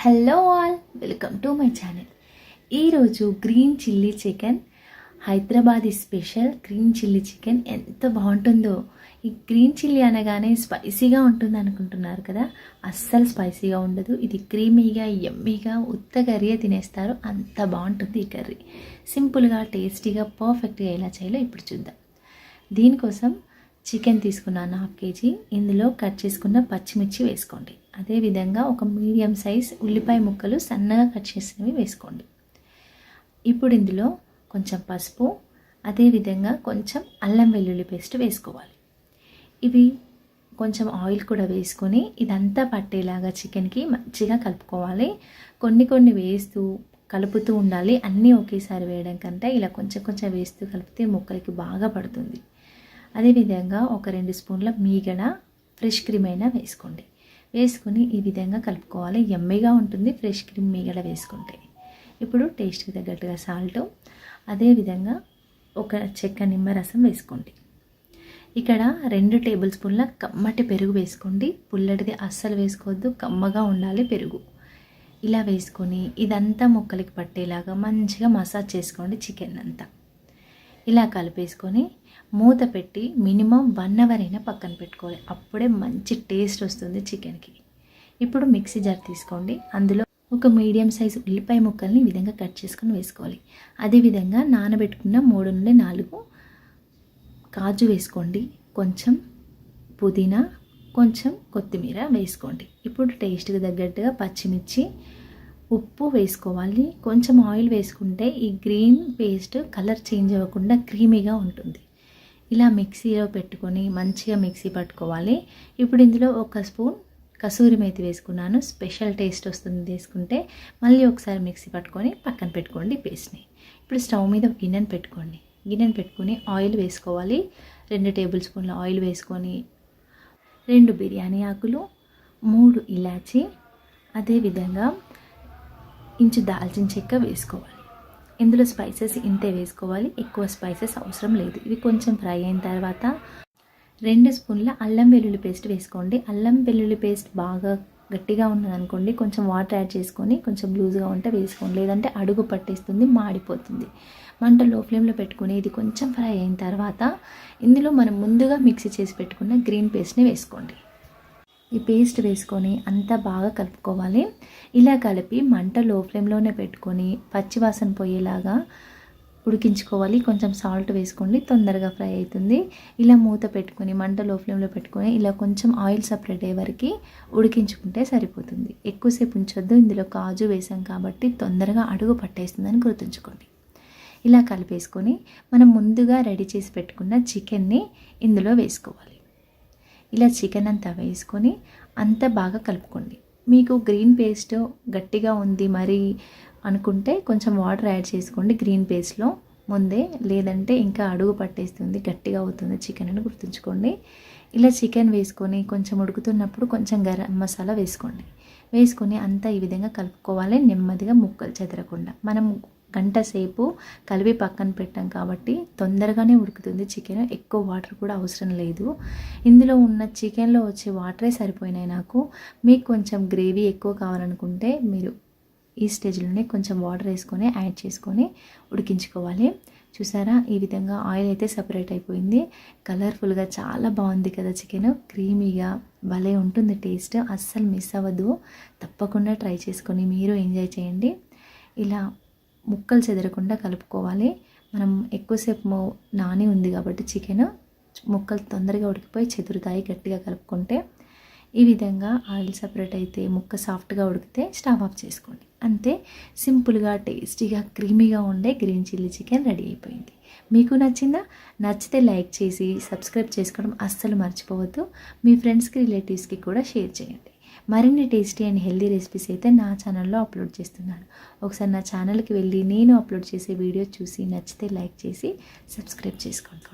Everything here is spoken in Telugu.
Hello all welcome to my channel. ఈరోజు green chilli chicken Hyderabadi special green chilli chicken ఎంత బాగుంటుందో. ఈ గ్రీన్ చిల్లీ అనగానే స్పైసీగా ఉంటుంది అనుకుంటున్నారు కదా? అస్సలు స్పైసీగా ఉండదు. ఇది క్రీమీగా ఎమ్మీగా ఉత్త కర్రీ తినేస్తారు. అంత బాగుంటుంది ఈ కర్రీ. సింపుల్గా టేస్టీగా పర్ఫెక్ట్గా ఎలా చేయాలో ఇప్పుడు చూద్దాం. దీనికోసం చికెన్ తీసుకున్నాను హాఫ్ కేజీ. ఇందులో కట్ చేసుకున్న పచ్చిమిర్చి వేసుకోండి. అదేవిధంగా ఒక మీడియం సైజ్ ఉల్లిపాయ ముక్కలు సన్నగా కట్ చేసినవి వేసుకోండి. ఇప్పుడు ఇందులో కొంచెం పసుపు అదేవిధంగా కొంచెం అల్లం వెల్లుల్లి పేస్ట్ వేసుకోవాలి. ఇవి కొంచెం ఆయిల్ కూడా వేసుకొని ఇదంతా పట్టేలాగా చికెన్కి మంచిగా కలుపుకోవాలి. కొన్ని కొన్ని వేస్తూ కలుపుతూ ఉండాలి. అన్నీ ఒకేసారి వేయడం కంటే ఇలా కొంచెం కొంచెం వేస్తూ కలిపితే ముక్కలకి బాగా పడుతుంది. అదేవిధంగా ఒక రెండు స్పూన్ల మీగడ ఫ్రెష్ క్రీమ్ అయినా వేసుకోండి. వేసుకుని ఈ విధంగా కలుపుకోవాలి. ఎమ్మెగా ఉంటుంది ఫ్రెష్ క్రీమ్ మీగడ వేసుకుంటే. ఇప్పుడు టేస్ట్కి తగ్గట్టుగా సాల్ట్ అదేవిధంగా ఒక చెక్క నిమ్మరసం వేసుకోండి. ఇక్కడ రెండు టేబుల్ స్పూన్ల కమ్మటి పెరుగు వేసుకోండి. పుల్లటిది అస్సలు వేసుకోవద్దు కమ్మగా ఉండాలి పెరుగు. ఇలా వేసుకొని ఇదంతా ముక్కలకి పట్టేలాగా మంచిగా మసాజ్ చేసుకోండి చికెన్ అంతా. ఇలా కలిపేసుకొని మూత పెట్టి మినిమం వన్ అవర్ అయినా పక్కన పెట్టుకోవాలి. అప్పుడే మంచి టేస్ట్ వస్తుంది చికెన్కి. ఇప్పుడు మిక్సీ జార్ తీసుకోండి. అందులో ఒక మీడియం సైజ్ ఉల్లిపాయ ముక్కల్ని ఈ విధంగా కట్ చేసుకొని వేసుకోవాలి. అదేవిధంగా నానబెట్టుకున్న మూడు నుండి నాలుగు కాజు వేసుకోండి. కొంచెం పుదీనా కొంచెం కొత్తిమీర వేసుకోండి. ఇప్పుడు టేస్ట్కి తగ్గట్టుగా పచ్చిమిర్చి ఉప్పు వేసుకోవాలి. కొంచెం ఆయిల్ వేసుకుంటే ఈ గ్రీన్ పేస్ట్ కలర్ చేంజ్ అవ్వకుండా క్రీమీగా ఉంటుంది. ఇలా మిక్సీలో పెట్టుకొని మంచిగా మిక్సీ పట్టుకోవాలి. ఇప్పుడు ఇందులో ఒక స్పూన్ కసూరి మేతి వేసుకున్నాను. స్పెషల్ టేస్ట్ వస్తుంది తీసుకుంటే. మళ్ళీ ఒకసారి మిక్సీ పట్టుకొని పక్కన పెట్టుకోండి పేస్ట్ని. ఇప్పుడు స్టవ్ మీద గిన్నెను పెట్టుకోండి. గిన్నెను పెట్టుకొని ఆయిల్ వేసుకోవాలి. రెండు టేబుల్ స్పూన్ల ఆయిల్ వేసుకొని రెండు బిర్యానీ ఆకులు మూడు ఇలాచి. అదేవిధంగా ఇంచు దాల్చిన చెక్క వేసుకోవాలి. ఇందులో స్పైసెస్ ఇంతే వేసుకోవాలి. ఎక్కువ స్పైసెస్ అవసరం లేదు. ఇవి కొంచెం ఫ్రై అయిన తర్వాత రెండు స్పూన్ల అల్లం వెల్లుల్లి పేస్ట్ వేసుకోండి. అల్లం వెల్లుల్లి పేస్ట్ బాగా గట్టిగా ఉన్నదనుకోండి కొంచెం వాటర్ యాడ్ చేసుకొని కొంచెం లూజ్గా ఉంటే వేసుకోండి. లేదంటే అడుగు పట్టేస్తుంది మాడిపోతుంది. మంట లో ఫ్లేమ్లో పెట్టుకుని ఇది కొంచెం ఫ్రై అయిన తర్వాత ఇందులో మనం ముందుగా మిక్సీ చేసి పెట్టుకున్న గ్రీన్ పేస్ట్ని వేసుకోండి. ఈ పేస్ట్ వేసుకొని అంతా బాగా కలుపుకోవాలి. ఇలా కలిపి మంట లో ఫ్లేమ్లోనే పెట్టుకొని పచ్చివాసన పోయేలాగా ఉడికించుకోవాలి. కొంచెం సాల్ట్ వేసుకోండి తొందరగా ఫ్రై అవుతుంది. ఇలా మూత పెట్టుకొని మంట లో ఫ్లేమ్లో పెట్టుకొని ఇలా కొంచెం ఆయిల్ సపరేట్ అయ్యే వరకు ఉడికించుకుంటే సరిపోతుంది. ఎక్కువసేపు ఉంచొద్దు ఇందులో కాజు వేసాం కాబట్టి తొందరగా అడుగు పట్టేస్తుందని గుర్తుంచుకోండి. ఇలా కలిపేసుకొని మనం ముందుగా రెడీ చేసి పెట్టుకున్న చికెన్ని ఇందులో వేసుకోవాలి. ఇలా చికెన్ అంతా వేసుకొని అంత బాగా కలుపుకోండి. మీకు గ్రీన్ పేస్ట్ గట్టిగా ఉంది మరి అనుకుంటే కొంచెం వాటర్ యాడ్ చేసుకోండి గ్రీన్ పేస్ట్లో ముందే లేదంటే ఇంకా అడుగు పట్టేస్తుంది గట్టిగా అవుతుంది చికెన్ అని గుర్తుంచుకోండి. ఇలా చికెన్ వేసుకొని కొంచెం ఉడుకుతున్నప్పుడు కొంచెం గరం మసాలా వేసుకోండి. వేసుకొని అంతా ఈ విధంగా కలుపుకోవాలి నెమ్మదిగా ముక్కలు చెదరకుండా. మనం గంట సేపు కలిపి పక్కన పెట్టాం కాబట్టి తొందరగానే ఉడుకుతుంది చికెన్. ఎక్కువ వాటర్ కూడా అవసరం లేదు. ఇందులో ఉన్న చికెన్లో వచ్చే వాటరే సరిపోయినాయి నాకు. మీకు కొంచెం గ్రేవీ ఎక్కువ కావాలనుకుంటే మీరు ఈ స్టేజ్లోనే కొంచెం వాటర్ వేసుకొని యాడ్ చేసుకొని ఉడికించుకోవాలి. చూసారా? ఈ విధంగా ఆయిల్ అయితే సపరేట్ అయిపోయింది. కలర్ఫుల్గా చాలా బాగుంది కదా చికెన్. క్రీమీగా భలే ఉంటుంది టేస్ట్. అస్సలు మిస్ అవ్వదు తప్పకుండా ట్రై చేసుకొని మీరు ఎంజాయ్ చేయండి. ఇలా ముక్కలు చెదరకుండా కలుపుకోవాలి. మనం ఎక్కువసేపు నాని ఉంది కాబట్టి చికెన్ ముక్కలు తొందరగా ఉడికిపోయి చెదురుతాయి గట్టిగా కలుపుకుంటే. ఈ విధంగా ఆయిల్ సపరేట్ అయితే ముక్క సాఫ్ట్గా ఉడికితే స్టవ్ ఆఫ్ చేసుకోండి. అంతే సింపుల్గా టేస్టీగా క్రీమీగా ఉండే గ్రీన్ చిల్లీ చికెన్ రెడీ అయిపోయింది. మీకు నచ్చిందా? నచ్చితే లైక్ చేసి సబ్స్క్రైబ్ చేసుకోవడం అస్సలు మర్చిపోవద్దు. మీ ఫ్రెండ్స్కి రిలేటివ్స్కి కూడా షేర్ చేయండి. మరిన్ని టేస్టీ అండ్ హెల్దీ రెసిపీస్ అయితే నా ఛానల్లో అప్లోడ్ చేస్తున్నాను. ఒకసారి నా ఛానల్కి వెళ్ళి నేను అప్లోడ్ చేసే వీడియో చూసి నచ్చితే లైక్ చేసి సబ్స్క్రైబ్ చేసుకోండి.